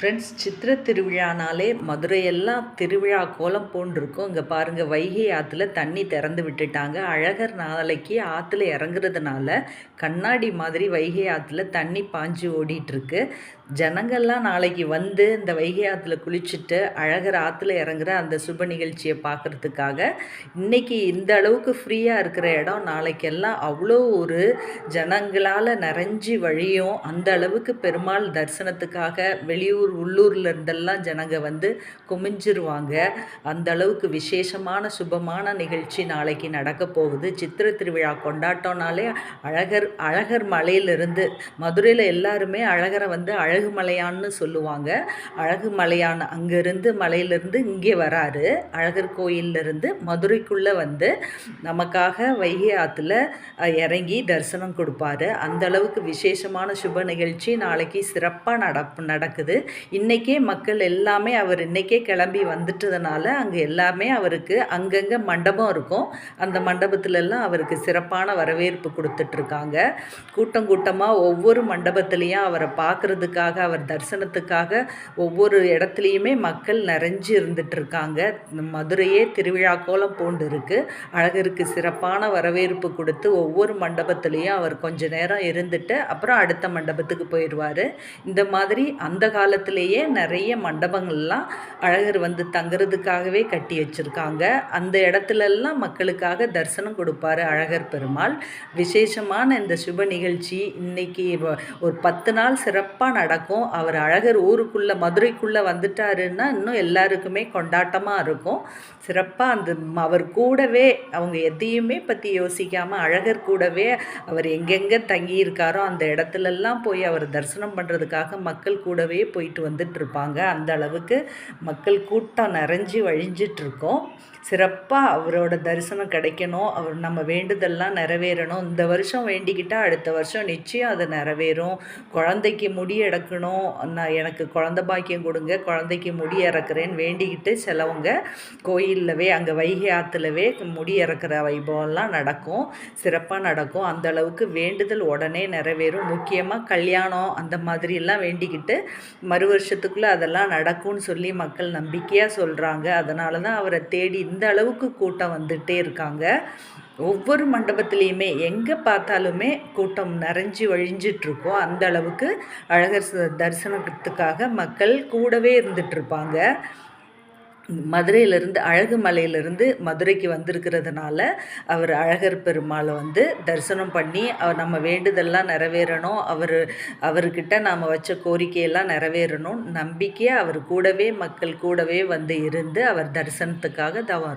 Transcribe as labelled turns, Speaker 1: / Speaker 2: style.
Speaker 1: Friends சித்திரை திருவிழானாலே மதுரையெல்லாம் திருவிழா கோலம் போன்றிருக்கும். இங்கே பாருங்கள் வைகை ஆற்றுல தண்ணி திறந்து விட்டுட்டாங்க. அழகர் நாளைக்கு ஆற்றுல இறங்குறதுனால கண்ணாடி மாதிரி வைகை ஆற்றுல தண்ணி பாஞ்சு ஓடிட்டுருக்கு. ஜனங்கள்லாம் நாளைக்கு வந்து இந்த வைகை ஆற்றுல குளிச்சுட்டு அழகர் ஆற்றுல இறங்குற அந்த சுப நிகழ்ச்சியை பார்க்குறதுக்காக இன்றைக்கி இந்த அளவுக்கு ஃப்ரீயாக இருக்கிற இடம். நாளைக்கெல்லாம் அவ்வளோ ஒரு ஜனங்களால் நிறைஞ்சி வழியும். அந்த அளவுக்கு பெருமாள் தரிசனத்துக்காக வெளியூர் உள்ளூர் உள்ளூரில் இருந்தெல்லாம் ஜனங்க வந்து குமிஞ்சிருவாங்க. அந்த அளவுக்கு விசேஷமான சுபமான நிகழ்ச்சி நாளைக்கு நடக்க போகுது. சித்திர திருவிழா கொண்டாட்டம்னாலே அழகர் அழகர் மலையிலிருந்து மதுரையில் எல்லாருமே அழகரை வந்து அழகு மலையான்னு சொல்லுவாங்க. அழகு மலையான் அங்கேருந்து மலையிலிருந்து இங்கே வராரு. அழகர் கோயிலிருந்து மதுரைக்குள்ளே வந்து நமக்காக வைகை ஆற்றுல இறங்கி தரிசனம் கொடுப்பாரு. அந்த அளவுக்கு விசேஷமான சுப நிகழ்ச்சி நாளைக்கு சிறப்பாக நடப்பு நடக்குது. இன்றைக்கே மக்கள் எல்லாமே அவர் இன்றைக்கே கிளம்பி வந்துட்டதுனால அங்கே எல்லாமே அவருக்கு அங்கங்கே மண்டபம் இருக்கும். அந்த மண்டபத்துலலாம் அவருக்கு சிறப்பான வரவேற்பு கொடுத்துட்ருக்காங்க. கூட்டம் கூட்டமாக ஒவ்வொரு மண்டபத்துலேயும் அவரை பார்க்குறதுக்காக அவர் தரிசனத்துக்காக ஒவ்வொரு இடத்துலையுமே மக்கள் நிறைஞ்சு இருந்துகிட்ருக்காங்க மதுரையே திருவிழா கோலம் பூண்டு இருக்குது அழகருக்கு சிறப்பான வரவேற்பு கொடுத்து ஒவ்வொரு மண்டபத்துலேயும் அவர் கொஞ்ச நேரம் இருந்துட்டு அப்புறம் அடுத்த மண்டபத்துக்கு போயிடுவார் இந்த மாதிரி அந்த காலத்து பக்கத்துலேயே நிறைய மண்டபங்கள்லாம் அழகர் வந்து தங்குறதுக்காகவே கட்டி வச்சுருக்காங்க. அந்த இடத்துலலாம் மக்களுக்காக தரிசனம் கொடுப்பாரு அழகர் பெருமாள். விசேஷமான இந்த சுப நிகழ்ச்சி இன்னைக்கு ஒரு பத்து நாள் சிறப்பாக நடக்கும். அவர் அழகர் ஊருக்குள்ளே மதுரைக்குள்ளே வந்துட்டாருன்னா இன்னும் எல்லாருக்குமே கொண்டாட்டமாக இருக்கும். சிறப்பாக அந்த அவர் கூடவே அவங்க எதையுமே பற்றி யோசிக்காமல் அழகர் கூடவே அவர் எங்கெங்கே தங்கியிருக்காரோ அந்த இடத்துலலாம் போய் அவர் தரிசனம் பண்ணுறதுக்காக மக்கள் கூடவே போயிட்டு போயிட்டு வந்துட்டுருப்பாங்க. அந்த அளவுக்கு மக்கள் கூட்டம் நிறைஞ்சி வழிஞ்சிட்ருக்கோம் சிறப்பாக அவரோட தரிசனம் கிடைக்கணும். அவர் நம்ம வேண்டுதல்லாம் நிறைவேறணும். இந்த வருஷம் வேண்டிக்கிட்டால் அடுத்த வருஷம் நிச்சயம் அது நிறைவேறும். குழந்தைக்கு முடி இறக்கணும் நான் எனக்கு குழந்த பாக்கியம் கொடுங்க. குழந்தைக்கு முடி இறக்குறேன்னு வேண்டிக்கிட்டு சிலவங்க கோயில்லவே அங்கே வைகை ஆற்றுலவே முடி இறக்குற வைபவம்லாம் நடக்கும். சிறப்பாக நடக்கும். அந்த அளவுக்கு வேண்டுதல் உடனே நிறைவேறும். முக்கியமாக கல்யாணம் அந்த மாதிரிலாம் வேண்டிக்கிட்டு மறு வருஷத்துக்குள்ளே அதெல்லாம் நடக்கும்னு சொல்லி மக்கள் நம்பிக்கையாக சொல்கிறாங்க அதனால தான் அவரை தேடி இந்த அளவுக்கு கூட்டம் வந்துகிட்டே இருக்காங்க. ஒவ்வொரு மண்டபத்துலேயுமே எங்கே பார்த்தாலுமே கூட்டம் நிறைஞ்சி வழிஞ்சிட்ருக்கோம் அந்த அளவுக்கு அழகர் தரிசனத்துக்காக மக்கள் கூடவே இருந்துகிட்ருப்பாங்க மதுரையிலிருந்து அழகு மலையிலேருந்து மதுரைக்கு வந்திருக்கிறதுனால அவர் அழகர் பெருமாளை வந்து தரிசனம் பண்ணி அவர் நம்ம வேண்டுதெல்லாம் நிறைவேறணும் அவர் அவர்கிட்ட நாம் வச்ச கோரிக்கையெல்லாம் நிறைவேறணும். நம்பிக்கையாக அவர் கூடவே மக்கள் கூடவே வந்து இருந்து அவர் தரிசனத்துக்காக தவறும்